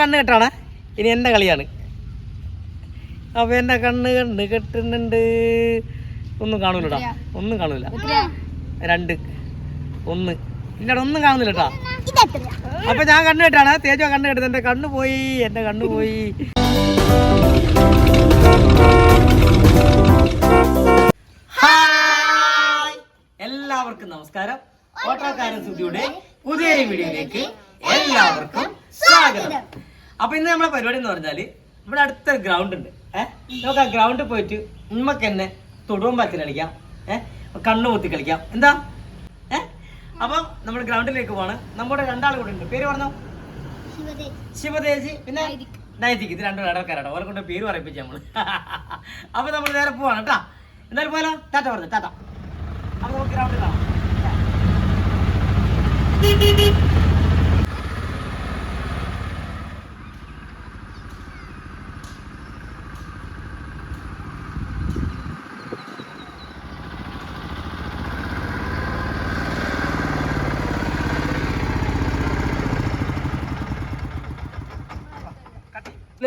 കണ്ണ് കെട്ടാണ് ഇനി എന്റെ കളിയാണ്. അപ്പൊ എന്റെ കണ്ണ് കണ്ണ് കെട്ടുന്നുണ്ട്. ഒന്നും കാണൂലട്ടാ ഒന്നും കാണൂല. രണ്ട്. ഒന്ന്. ഇല്ലടാ ഒന്നും കാണുന്നില്ല കേട്ടാ അപ്പൊ ഞാൻ കണ്ണ് കെട്ടാണ്. തേജോ കണ്ണ് കെട്ടുന്നത് എന്റെ കണ്ണ് പോയി. എന്റെ കണ്ണ് പോയി. ഹായ്. എല്ലാവർക്കും നമസ്കാരം. ഓട്ടോക്കാരൻ സുധിയുടെ പുതിയൊരു വീഡിയോയിലേക്ക് എല്ലാവർക്കും സ്വാഗതം. അപ്പൊ ഇന്ന് നമ്മളെ പരിപാടി എന്ന് പറഞ്ഞാൽ ഇവിടെ അടുത്ത ഗ്രൗണ്ട് ഉണ്ട്. ഏഹ് നമുക്ക് ആ ഗ്രൗണ്ടിൽ പോയിട്ട് ഉമ്മക്ക് തന്നെ തൊടുവം പാച്ചിൽ കളിക്കാം. ഏഹ് കണ്ണു പൊത്തി കളിക്കാം. എന്താ? ഏഹ് അപ്പൊ നമ്മൾ ഗ്രൗണ്ടിലേക്ക് പോവാണ്. നമ്മുടെ രണ്ടാൾ കൂടെ ഉണ്ട്. പേര് പറഞ്ഞോ? ശിവതേജി. പിന്നെ? നൈതിക്ക് ഇത് രണ്ടും ഇടക്കാരാട്ടോ ഓരോ കൊണ്ട് പേര് പറയിപ്പിച്ചു നമ്മൾ. അപ്പൊ നമ്മൾ നേരെ പോവാണ് കേട്ടാ എന്തായാലും പോയാലോ? ടാറ്റ പറഞ്ഞു? ടാറ്റ. അപ്പൊ നമുക്ക് ഗ്രൗണ്ടിൽ കാണാം.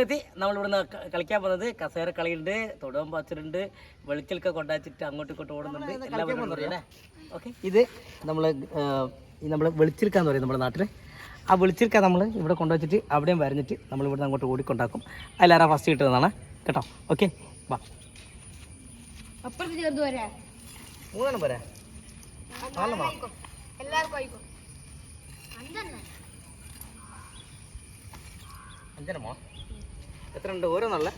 ിലെത്തി നമ്മൾ ഇവിടുന്ന് കളിക്കാൻ പോകുന്നത്. കസേര കളിയുണ്ട് തൊടുവൻ പാച്ചിലുണ്ട് വെളിച്ചൽക്ക കൊണ്ടാച്ചിട്ട് അങ്ങോട്ടും ഇങ്ങോട്ടും ഓടുന്നുണ്ട്. എല്ലാം ഓക്കെ. ഇത് നമ്മൾ നമ്മൾ വെളിച്ചിൽക്കാന്ന് പറയും നമ്മുടെ നാട്ടിൽ ആ വെളിച്ചിൽക്ക നമ്മൾ ഇവിടെ കൊണ്ടുവച്ചിട്ട് അവിടെയും വരഞ്ഞിട്ട് നമ്മൾ ഇവിടുന്ന് അങ്ങോട്ട് ഓടിക്കൊണ്ടാക്കും. അതിലാരാ ഫസ്റ്റ് കിട്ടുന്നതാണ്. കേട്ടോ? ഓക്കെ. വാ. അപ്പുറത്ത് ചേർത്ത് വരാ? മൂന്നെണ്ണം പോരാ? നാലെണ്ണം എല്ലാവർക്കും ആയിക്കോ. അഞ്ചെണ്ണമോ എത്ര ഉണ്ട് ഓരോന്നല്ല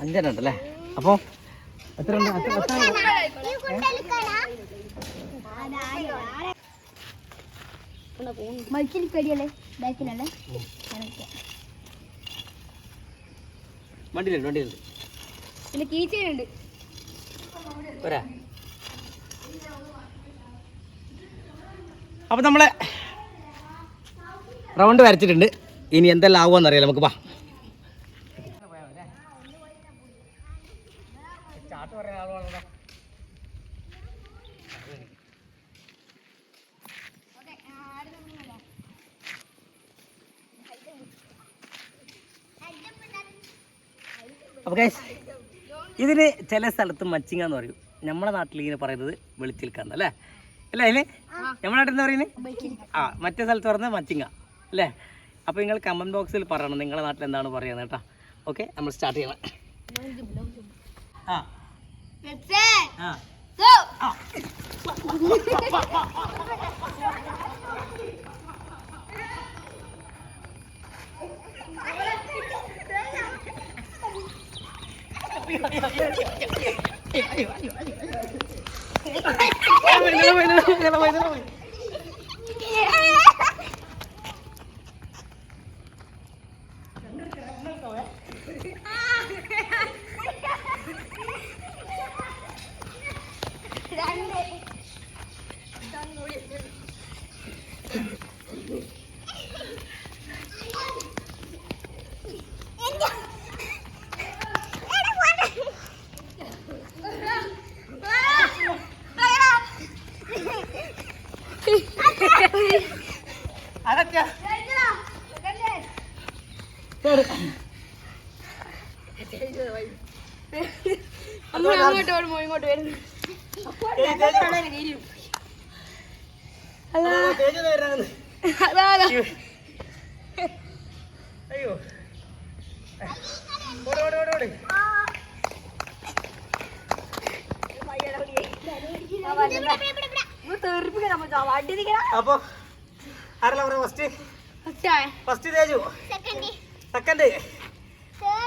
അഞ്ചെണ്ണം ഉണ്ടല്ലേ അപ്പോൾ എത്ര ഉണ്ട് ബാക്കിലല്ലേ? വണ്ടിയിലുണ്ട് വണ്ടിയിലുണ്ട്. പിന്നെ കീച്ചുണ്ട് പോരാ അപ്പോൾ നമ്മളെ റൗണ്ട് വരച്ചിട്ടുണ്ട്. ഇനി എന്തെല്ലാം ആവുമെന്ന് അറിയാം നമുക്ക് വാ. അപ്പോൾ ഗൈസ് ഇതിന് ചില സ്ഥലത്ത് മച്ചിങ്ങ എന്ന് പറയും. നമ്മുടെ നാട്ടിൽ ഇങ്ങനെ പറയുന്നത് വെളിച്ചിൽക്കാന്ന് അല്ലേ? അല്ലേ അല്ലേ? നമ്മുടെ നാട്ടിൽ എന്താ പറയുന്നത് ആ മറ്റേ സ്ഥലത്ത് പറഞ്ഞ മച്ചിങ്ങ അല്ലേ? അപ്പോൾ നിങ്ങൾ കമന്റ് ബോക്സിൽ പറയണം നിങ്ങളുടെ നാട്ടിൽ എന്താണ് പറയുന്നത് കേട്ടോ. ഓക്കെ നമ്മൾ സ്റ്റാർട്ട് ചെയ്യണം. ആ. ആ. ആ. voy, no la voy, no la voy, no no voy. അയ്യോ ഓട് ഓട് ഓട് ഓട് അപ്പൊ ആരല്ല പറയാ first first Teju second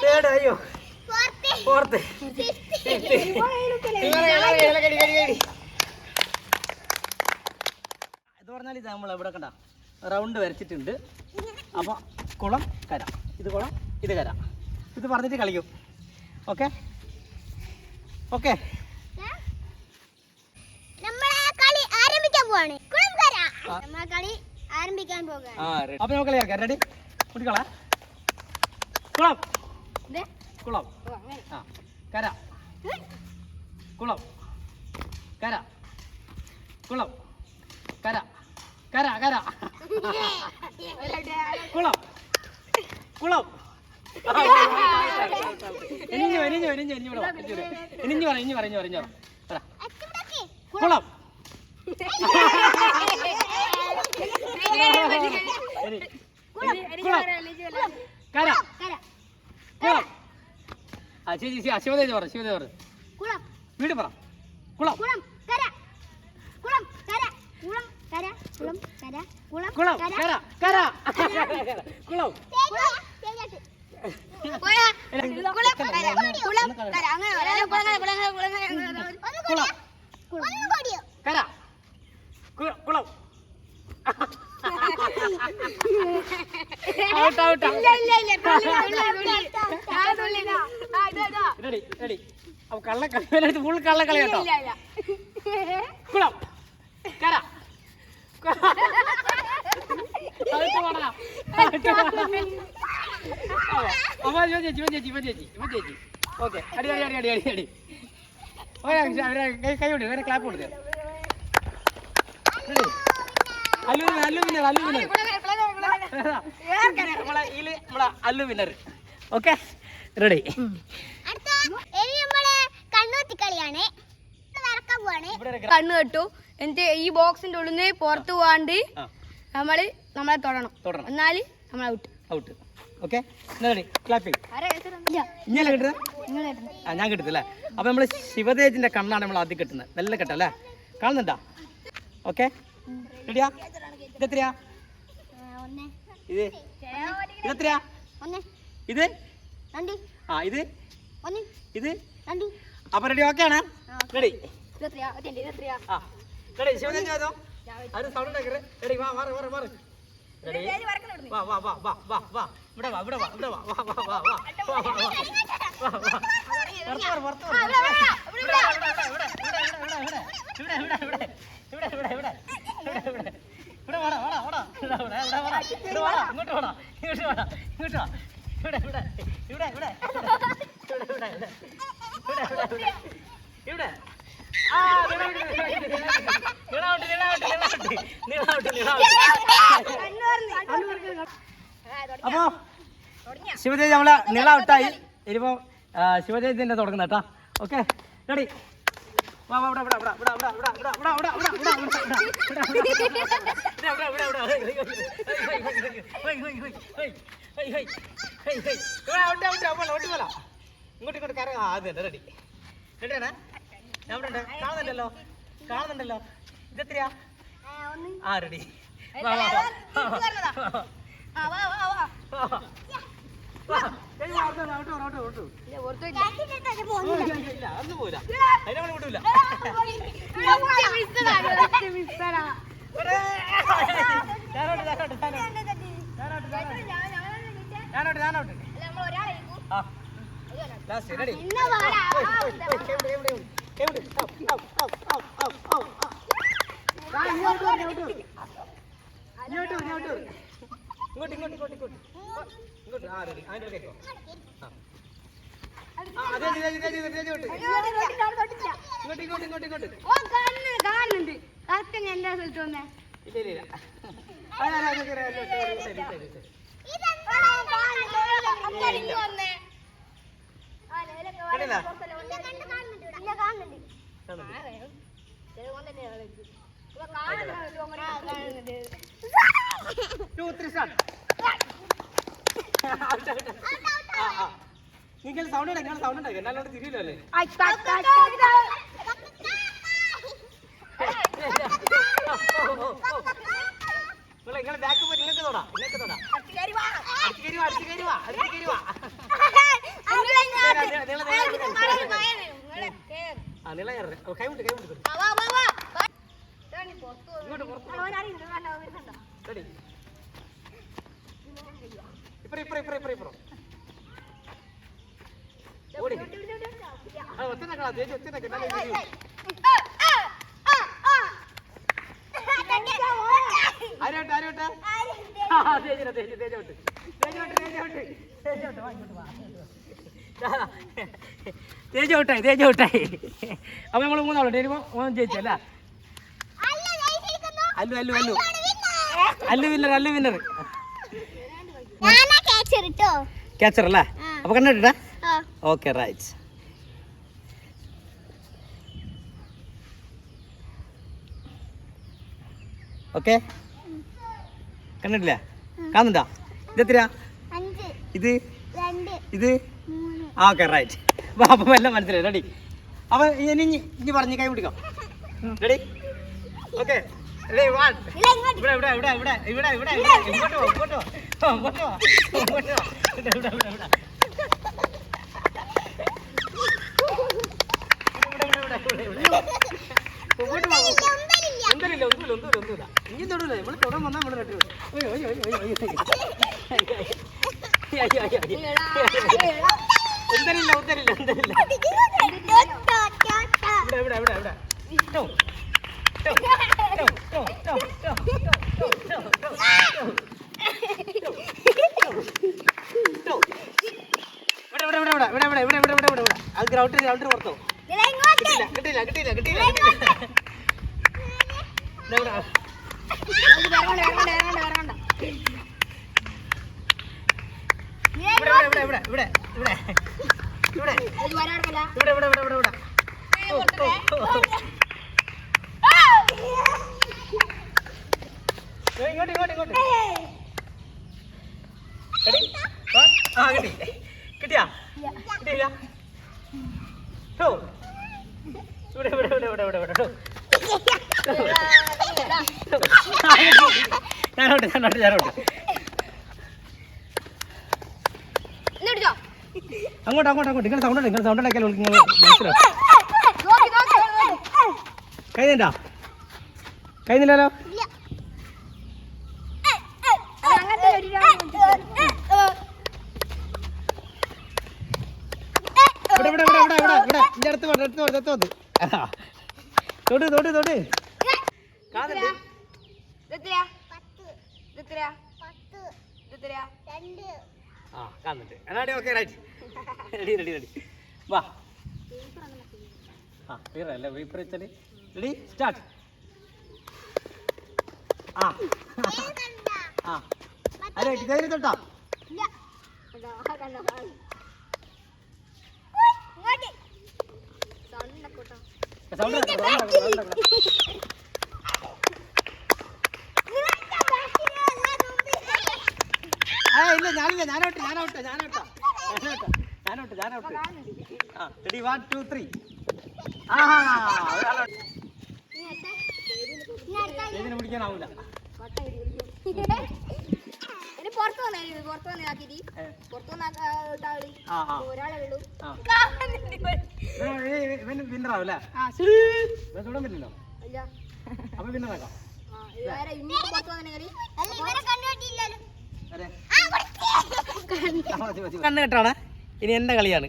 third അയ്യോ ഫോർത്ത് ഇത് പറഞ്ഞാൽ ഇത് നമ്മൾ എവിടെ കണ്ട റൗണ്ട് വരച്ചിട്ടുണ്ട്. അപ്പോൾ കുളം കര. ഇത് കുളം ഇത് കര. ഇത് പറഞ്ഞിട്ട് കളിക്കും. ഓക്കെ? ഓക്കെ? അപ്പോൾ നമുക്ക് കളിയാക്കാം റെഡി കുട്ടികളെ? കുളം. കുളം. ആ കര. കുളം. കര. കുളം. കര. കര കര. കുളം. കുളം. എനിഞ്ഞു എനിഞ്ഞു എനിഞ്ഞു എനിഞ്ഞു പറ ഇനിഞ്ഞു പറ ഇനിഞ്ഞു പറ ഇഞ്ഞു പറ ഇഞ്ഞു പറ കുളം. കര. കുളം. ആ ചേച്ചി ചേച്ചി ശിവദേജ് പറ ശിവദേജ് പറ. കുളം. വീട് പറ. കുളം. കുളം. കര. കുളം. കര. കുളം. കര കുളം കര കുളം കുളം കര കര. കുളം. കര. കുളം. ഔട്ട് ഔട്ട് ഇല്ല ഇല്ല ഇല്ല. കള്ള കളി ഫുൾ കള്ള കളി കേട്ടോ. കുളം. ഔട്ട് പോടാ. അപ്പൊ ഇവൻ ചേച്ചി ഇവൻ ചേച്ചി ഇവൻ ചേച്ചി ഇവൻ ചേച്ചി. ഓക്കെ അടി അടി അടി അടി അടി അടി. ഓരോ കൈ കൈ കൊടുത്തു വേറെ ക്ലാപ്പ് കൊടുത്തു അല്ലു അല്ലു വിന്നർ അല്ലു വിന്നർ നമ്മളെ നമ്മളെ അല്ലു വിന്നർ ഓക്കെ റെഡി. കളിയാണ് കണ്ണ് കെട്ടു. എന്നിട്ട് ഈ ബോക്സിന്റെ ഉള്ളിൽ നിന്ന് പുറത്ത് പോവാണ്ട് നമ്മൾ നമ്മളെ തൊടണം. എന്നാൽ നമ്മൾ out out okay ready clapping ഇങ്ങനെ കിട്ടുന്നത് ആ ഞാൻ കിട്ടുന്നില്ലേ അപ്പൊ നമ്മൾ ശിവതേജിന്റെ കണ്ണാണ് നമ്മൾ ആദ്യം കിട്ടുന്നത്. നല്ല കെട്ടല്ലേ കാണുന്നുണ്ടാ? ഓക്കെ റെഡിയാ ഇതെത്രയാ? ഇത്? ഇതെത്രയാ? ഇത്? ആ ഇത്? ഇത്? അപ്പൊ റെഡി ഓക്കെ ആണ്? റെഡി ആ. റെഡി ശിവതേജ് ഏതോ അത് സൗണ്ട് ഉണ്ടാക്കരുത് റെഡി വാ മാറി മാറി മാറ്. വാ വാ വാ വാ വാ വാ ഇവിടെ വാ ഇവിടെ വാ ഇവിടെ വാ വാ വാ വാ വാ വാ വാ വാ. ഇവിടെ, ഇവിടെ, ഇവിടെ, ഇവിടെ, ഇവിടെ, അപ്പോ ശിവജയ് നമ്മൾ നീള ഔട്ടായി ഇനിയിപ്പോ ശിവജയ് തന്നെ തുടങ്ങുന്ന കേട്ടാ ഓക്കെ റെഡി ഇങ്ങോട്ട് ഇങ്ങോട്ട് കറങ്ങാ ആ അതെ റെഡി റെഡിയാണേ എവിടെയുണ്ട്? കാണുന്നുണ്ടല്ലോ. കാണുന്നുണ്ടല്ലോ. ഇതെത്രയാ? ആ റെഡി. ഞാനോട്ട് ഞാനോട്ട്. ആ. Last ready. ഇങ്ങോട്ട് ഇങ്ങോട്ട് ഇങ്ങോട്ട് ഇങ്ങോട്ട് ഇങ്ങോട്ട് ആ റെഡി അതിന്റെ കേട്ടോ ആ അതെ അതെ അതെ അതെ അതെ ഇങ്ങോട്ട് ഇങ്ങോട്ട് ഇങ്ങോട്ട് ഇങ്ങോട്ട് ഓ കാണുന്നുണ്ട് കറക്റ്റ് ഞാൻ എന്റെ സ്ഥലത്ത് വന്നേ ഇല്ല ഇല്ല ഇല്ല. കണ്ടില്ല? നിങ്ങൾ സൗണ്ട് ഉണ്ടാക്കി നിങ്ങൾ സൗണ്ട് ഉണ്ടാക്കി എന്നാലും തിരിയില്ലോ അല്ലേ? നിങ്ങൾ ബാക്ക് പോയി നിങ്ങൾക്ക് തോടാ നിങ്ങൾക്ക് തൊടാ. അടുത്ത് കയറി വാ അടുത്ത് കയറി വാ അടുത്ത് കയറി വാ. ആ നില കയറേ കൈ വിട്ട് കൈ വിട്ട് കൊടു. ഇങ്ങോട്ട് പുറത്ത് റെഡി ഇപ്പറ ഇപ്പറ ഇപ്പറ ഇപ്പറ ഇപ്പറ. ഓടി. ആ ഒറ്റ നക്കളാ തേജ് ഒറ്റ നക്ക നല്ല രീതിയിൽ. ആരോട്ട് ആരോട്ട് ആ തേജിനെ തേജ് തേജ് വിട്ട് തേജ് വിട്ട് തേജ് വിട്ട് തേജ് വിട്ട് വാ ഇങ്ങോട്ട് വാ. തേജ ഔട്ടായി തേജ ഔട്ടായി അപ്പൊ നമ്മൾ മൂന്നാളോ ടീമോ ഓണം ജയിച്ചല്ല അല്ലു? അല്ലു അല്ലു അല്ലു. വിന്നർ അല്ലു വിന്നർ ക്യാച്ചർ അല്ലേ? അപ്പൊ കണ്ടിട്ടാ ഓക്കെ റൈറ്റ് ഓക്കെ കണ്ടിട്ടില്ല കാണുന്നുണ്ടാ? ഇതെത്രയാ? ഇത്? ഇത്? ഓക്കെ റൈറ്റ് അപ്പം എല്ലാം മനസ്സിലായി. റെഡി അപ്പം ഇനി ഇനി പറഞ്ഞ് കൈ പിടിക്കാം. റെഡി ഓക്കെ ഒന്നുമില്ല ഒന്നുമില്ല ഒന്നുമില്ല ഒന്നുമില്ല ഇനി തൊടൂല. നമ്മൾ തൊടാൻ വന്നാൽ നമ്മൾ നട്ടു അയ്യോ അയ്യോ അയ്യോ അയ്യോ അയ്യോ. അയ്യോ അയ്യോ ഒന്നരില്ല ഒന്നരില്ല ഉത്തരില്ല ഇവിടെ ഇവിടെ ഇവിടെ ഇവിടെ. ഇവിടെ ഇവിടെ ഇവിടെ ഇവിടെ ഇവിടെ ഇവിടെ ഇവിടെ ഇവിടെ ഇവിടെ ഇവിടെ ആ ഗ്രൗണ്ടിൽ ഗ്രൗണ്ടിൽ പുറത്തോ ഇവിടെ ഇവിടെ ഇവിടെ. ഇവിടെ. ഇങ്ങോട്ട് ഇങ്ങോട്ട് ഇങ്ങോട്ട്. ആ കിട്ടി. കിട്ടിയാ? കിട്ടിയില്ല? ടോ. ഇവിടെ ഇവിടെ ഇവിടെ ഇവിടെ ഇവിടെ ഇവിടെ. ഞാനോട്ട് ഞാനോട്ട് ഞാനോട്ട്. അങ്ങോട്ട് അങ്ങോട്ട് അങ്ങോട്ട്. നിങ്ങൾ സൗണ്ട് നിങ്ങൾ സൗണ്ട് ഉണ്ടാക്കിയാൽ നിങ്ങൾ മനസ്സിലാവും കൈ നീണ്ടാ കൈ നീണ്ടല്ലോ ഇവിടെ ഇവിടെ ഇവിടെ ഇവിടെ ഇവിടെ. ഇവിടെ ഇന്റെ അടുത്ത് വന്ന് അടുത്ത് വന്ന് അടുത്ത് വന്ന്. ആ. തൊട്ട് തൊട്ട്. തൊട്ട് കാതല്ലേ ആ കാണുന്നുണ്ട്. എന്നാടി okay right ready ready ready വാ. ആ ക്ലിയർ അല്ല? വെച്ചാൽ റെഡി സ്റ്റാർട്ട് ആ. ആ. അതെ കയ്യിൽ തൊട്ടാ സൗണ്ട് സൗണ്ട് ആ ഇല്ല ഞാനില്ല ഞാനോട്ട് ഞാനോട്ട് ഞാനോട്ട്. ഞാനോട്ട് ഞാനോട്ട്. ഞാനോട്ട് ആ റെഡി വൺ ടു ത്രീ ഇതിനെ പിടിക്കാനാവൂല. പുറത്തു വന്നേ പുറത്തു വന്നേ ആക്കിട്ട് പുറത്തു വന്നാളി ഒരാളെ ഉള്ളൂ. ആ. ഇവൻ വിന്നറാവല്ലേ ഇവൻ തൊടാൻ പറ്റില്ലല്ലോ? ഇല്ല. അപ്പൊ വിന്നറാക്കാം. വേറെ ഇങ്ങോട്ട് പുറത്തു അതെ കണ്ണ് കെട്ടാണ്? ഇനി എന്റെ കളിയാണ്.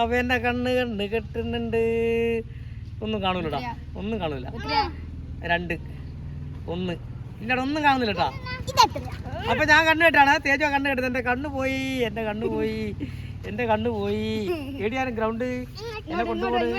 അപ്പൊ എന്റെ കണ്ണ് കണ്ണ് കെട്ടുന്നുണ്ട്. ഒന്നും കാണൂലട്ടാ ഒന്നും കാണൂല. രണ്ട്. ഒന്ന്. ഇല്ലടാ ഒന്നും കാണുന്നില്ല കേട്ടാ അപ്പൊ ഞാൻ കണ്ണ് കെട്ടാണ്. തേജോ കണ്ണ് കെട്ടത് എന്റെ കണ്ണ് പോയി. എന്റെ കണ്ണ് പോയി. എന്റെ കണ്ണ് പോയി. എടിയാണ് ഗ്രൗണ്ട്? എന്നെ കൊണ്ടുപോകുന്നത്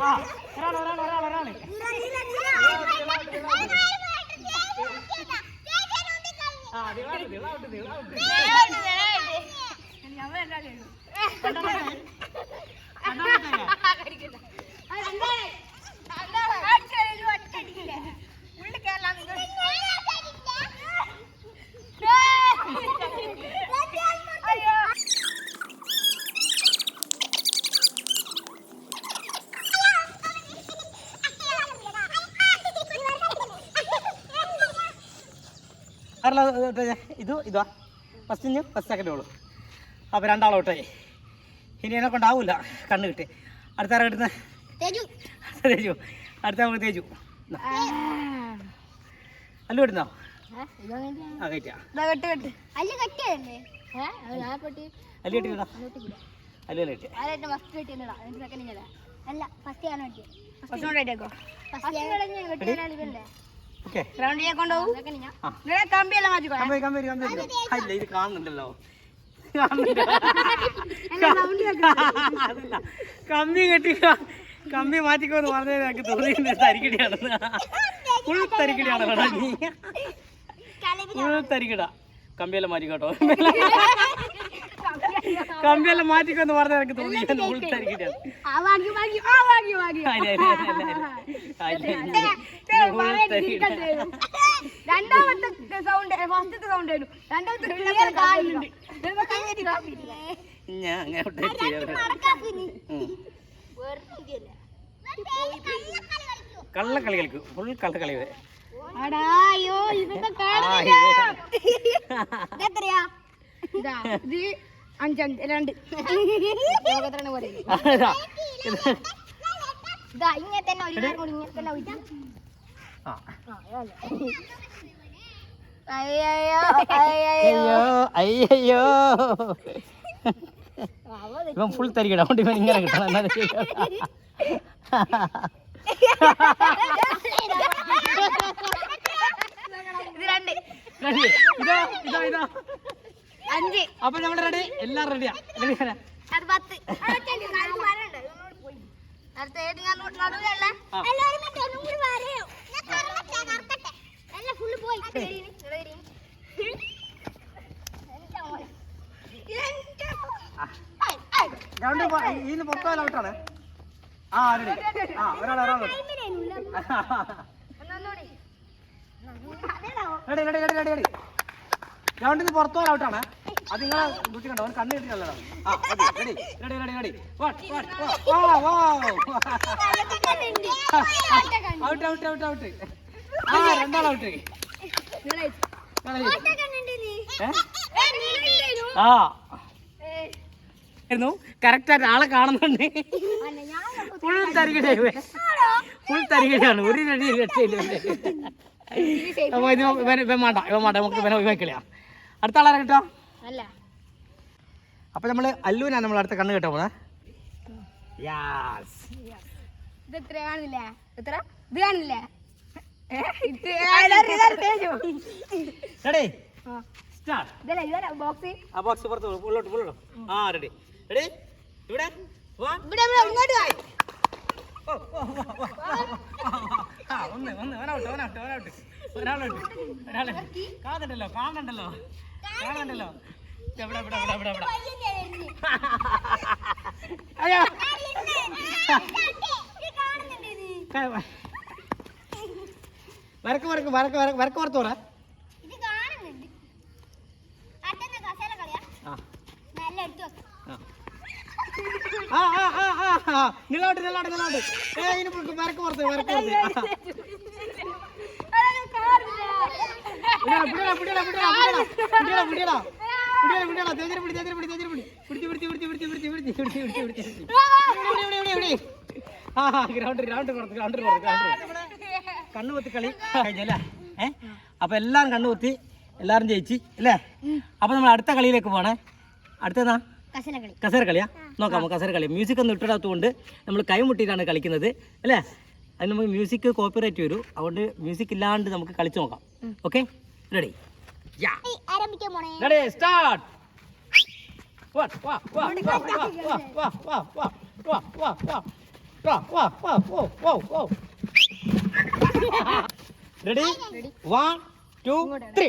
ആ ഒരാൾ ഒരാൾ ഒരാൾ ഒരാൾ ആ ദിവാണ്ട് ദിവാണ്ട് ദിവാണ്ട് ആരല്ല ഇത് ഇതോ ഫസ്റ്റ് ഇഞ്ഞ് ഫസ്റ്റ് സെക്കൻഡ് ഉള്ളൂ അപ്പോൾ രണ്ടാളോട്ടെ ഇനി എന്നെ കൊണ്ടാവില്ല കണ്ണ് കിട്ടി അടുത്ത ആരാ കിട്ടുന്നത് തേജു അടുത്ത നമുക്ക് തേജു. അല്ലു കിട്ടുന്നോ ആ കയറ്റാ അല്ല കട്ടിയല്ലേ അല്ലു കിട്ടിക്കടാ അല്ലു കിട്ടിയ ഫസ്റ്റ് കെട്ടിയതാ സെക്കൻഡ് അല്ല ഫസ്റ്റ് ഞാൻ കട്ടിയ ഫസ്റ്റ് കൊണ്ട് ചെയ്യാൻ കൊണ്ടുപോകും. കമ്പിയെല്ലാം മാറ്റിക്കോ. കമ്പി കമ്പി കമ്പി അല്ല ഇത് കാണുന്നുണ്ടല്ലോ. അതല്ല. കമ്പി കെട്ടി കമ്പി മാറ്റിക്കോന്ന് പറഞ്ഞത് എനിക്ക് തോന്നിയത് തരിക്കടിയാണെന്ന് ഫുൾ തരിക്കടിയാണ് കേട്ടോ നീ. ഫുൾ തരിക്കട. കമ്പിയെല്ലാം മാറ്റിക്കോട്ടോ. കമ്പിയെല്ലാം മാറ്റിക്കൊന്ന് പറഞ്ഞ എനിക്ക് തോന്നി. ഞാൻ ഉൾത്തരിക്കിട്ടാണ് രണ്ടാമത്തെ സൗണ്ട് രണ്ടാമത്തെ ഞാൻ കള്ളക്കളി കളിക്കും. ഫുൾ കള്ളക്കളി വരെ അയ്യോ ഇതൊക്കെ ഇതാ അഞ്ചഞ്ച് രണ്ട്. അയ്യോ ഇവൻ ഫുൾ തരികട. അതുകൊണ്ട് ഇവൻ ഇങ്ങനെ കിട്ടണം. എന്നാലും ഇത് രണ്ട്. ഇതാ ഇതാ ഇതാ. അപ്പൊ നമ്മൾ റെഡി എല്ലാം റെഡിയാ റെഡിയാണ് ഗ്രൗണ്ട് ഇതിന് പുറത്തോ ഔട്ടാണ് ആ റെഡി ആ ഒരാൾ ഒരാൾ ready ready ready ready ready ഗ്രൗണ്ടിൽ നിന്ന് പുറത്തോ ഔട്ടാണ് കണ്ടോ അവൻ കണ്ണ് ആ ready ready ready ready out out out out ആ ഔട്ട് ആ. ആയിരുന്നു. കറക്റ്റ് ആളെ കാണുന്നുണ്ട്. ഫുൾ തരികിട ഫുൾ തരികടയാണ്. ഒരു രണ്ടി രക്ഷയില്ല അപ്പൊ ഇത് വേണ്ട ഇവ വേണ്ട. നമുക്ക് ഇവനെ ഒഴിവാക്കില്ല അടുത്ത ആളെ കിട്ടോ? അല്ല. അപ്പൊ നമ്മൾ അല്ലുവിനാണ് നമ്മൾ അടുത്ത കണ്ണ് കേട്ടോ പോണേ യാസ് ഇത് എത്ര കാണില്ല? എത്ര? ഇത് കാണില്ലേ? ഏ? ഇത് എല്ലാവരും ഇതാ റെഡി ആ. സ്റ്റാർട്ട് ഇതല്ല ഇതല്ല ബോക്സ് ആ ബോക്സ് പുറത്ത് പോ, ഉള്ളോട്ട് ഉള്ളോട്ട് ആ റെഡി റെഡി ഇവിടെ? ഇവിടെ ഇവിടെ ഇങ്ങോട്ട് വാ. ഓ, ഓ, ഓ, ഓ, ഓ, ഓ. ആ, ഒന്ന് ഒന്ന് ഒരാളോട്ട് ഒരാളോട്ട് ഒരാളോട്ട് ഒരാളോട്ട് കാണണ്ടല്ലോ കാണണ്ടല്ലോ കാണണ്ടല്ലോ അയ്യോ. വരക്ക് വരക്ക് വരക്ക് വരക്ക് വരക്ക് പുറത്ത് പറ. നിളോട്ട് നിളോട്ട് നിളോട്ട് ഏ ഇനി വരക്ക് പുറത്ത് വരക്ക് പുറത്ത്. പിടിയടാ പിടിയടാ പിടിയടാ പിടിയടാ പിടിയടാ പിടിയടാ. കണ്ണുപൊത്തി കളി. കഴിഞ്ഞല്ലേ ഏ? അപ്പൊ എല്ലാരും കണ്ണുപൊത്തി എല്ലാരും ജയിച്ചു അല്ലേ? അപ്പൊ നമ്മൾ അടുത്ത കളിയിലേക്ക് പോണേ. അടുത്തതാ കസര കളിയാ നോക്കാം കസര കളി മ്യൂസിക് ഒന്നും ഇട്ടിടാത്തതുകൊണ്ട് നമ്മൾ കൈമുട്ടിയിട്ടാണ് കളിക്കുന്നത് അല്ലേ? അതിന് നമുക്ക് മ്യൂസിക് കോപ്പിറൈറ്റ് വരും. അതുകൊണ്ട് മ്യൂസിക് ഇല്ലാണ്ട് നമുക്ക് കളിച്ചു നോക്കാം. ഓക്കെ റെഡി യാ ആരംഭിക്കാൻ പോണേ റെഡി സ്റ്റാർട്ട് വാ വാ വാ വാ വാ വാ വാ വാ വാ വാ വാ വാ വാ വാ വോ വോ വോ റെഡി വൺ ടു ത്രീ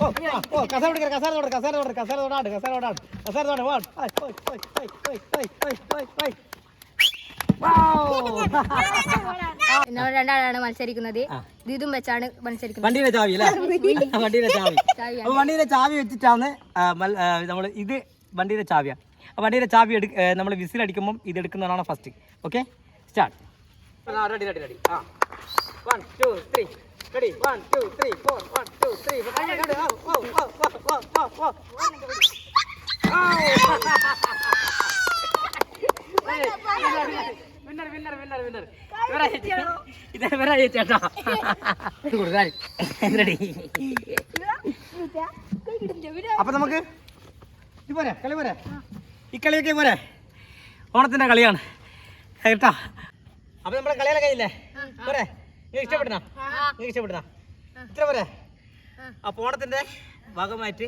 ഓ ഓ കസേര പിടിക്കറ കസേര തൊട കസേര തൊട കസേര തൊടാട് കസേര തൊടാട് കസേര തൊട വാ ഓയ് ഓയ് ഓയ് ഓയ് ഓയ് ഓയ് ഓയ് ഓയ് എന്നോട് രണ്ടാളാണ് മത്സരിക്കുന്നത്. ഇതും വെച്ചാണ് മത്സരിക്കുന്നത്. വണ്ടിയിലെ ചാവി അല്ലേ? വണ്ടിയിലെ ചാവി. അപ്പൊ വണ്ടിയിലെ ചാവി വെച്ചിട്ടാണ് നമ്മൾ ഇത് വണ്ടിയിലെ ചാവിയാണ് ആ വണ്ടിയിലെ ചാവി എടു നമ്മൾ വിസിൽ അടിക്കുമ്പോൾ ഇത് എടുക്കുന്നതാണ് first okay start ready ready ready ആ. One two three ready one two three four one two three ഓ വിന്നർ വിന്നർ വിന്നർ വിന്നർ ഇത് ഇവരാ ചേട്ടാ ഇത് കൊടുക്കാൻ. എന്തടി? അപ്പൊ നമുക്ക് ഇത് പോരെ കളി പോരെ. ഈ കളിയൊക്കെ പോരെ. ഓണത്തിന്റെ കളിയാണ്. കേട്ടാ? അപ്പൊ നമ്മുടെ കളികളെ കഴിഞ്ഞില്ലേ പോരെ. നിങ്ങൾക്ക് ഇഷ്ടപ്പെടുന്ന നിങ്ങൾക്ക് ഇഷ്ടപ്പെടുന്ന ഇത്ര പോരെ. അപ്പൊ ഓണത്തിന്റെ ഭാഗമായിട്ട്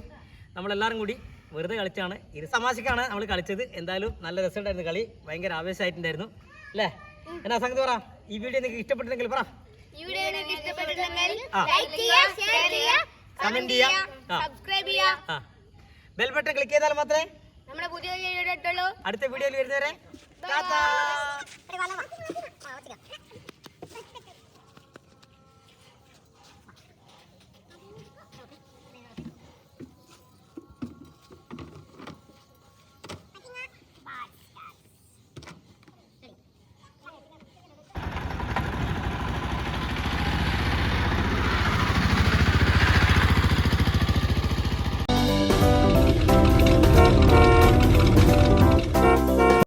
നമ്മളെല്ലാവരും കൂടി വെറുതെ കളിച്ചാണ്. ഇരു തമാശക്കാണ് നമ്മൾ കളിച്ചത്. എന്തായാലും നല്ല രസമുണ്ടായിരുന്നു കളി. ഭയങ്കര ആവേശമായിട്ടുണ്ടായിരുന്നു. അല്ലേ? എന്നാ സംഗതി പറ. ഈ വീഡിയോ നിങ്ങൾക്ക് ഇഷ്ടപ്പെട്ടില്ലെങ്കിൽ പറ. വീഡിയോ നിങ്ങൾക്ക് ഇഷ്ടപ്പെട്ടിട്ടുണ്ടെങ്കിൽ ലൈക്ക് ചെയ്യുക ഷെയർ ചെയ്യുക കമന്റ് ചെയ്യുക സബ്സ്ക്രൈബ് ചെയ്യുക. ബെൽ ബട്ടൺ ക്ലിക്ക് ചെയ്താൽ മാത്രമേ നമ്മുടെ പുതിയ വീഡിയോ അടുത്ത വീഡിയോയിൽ വരുന്നവരെ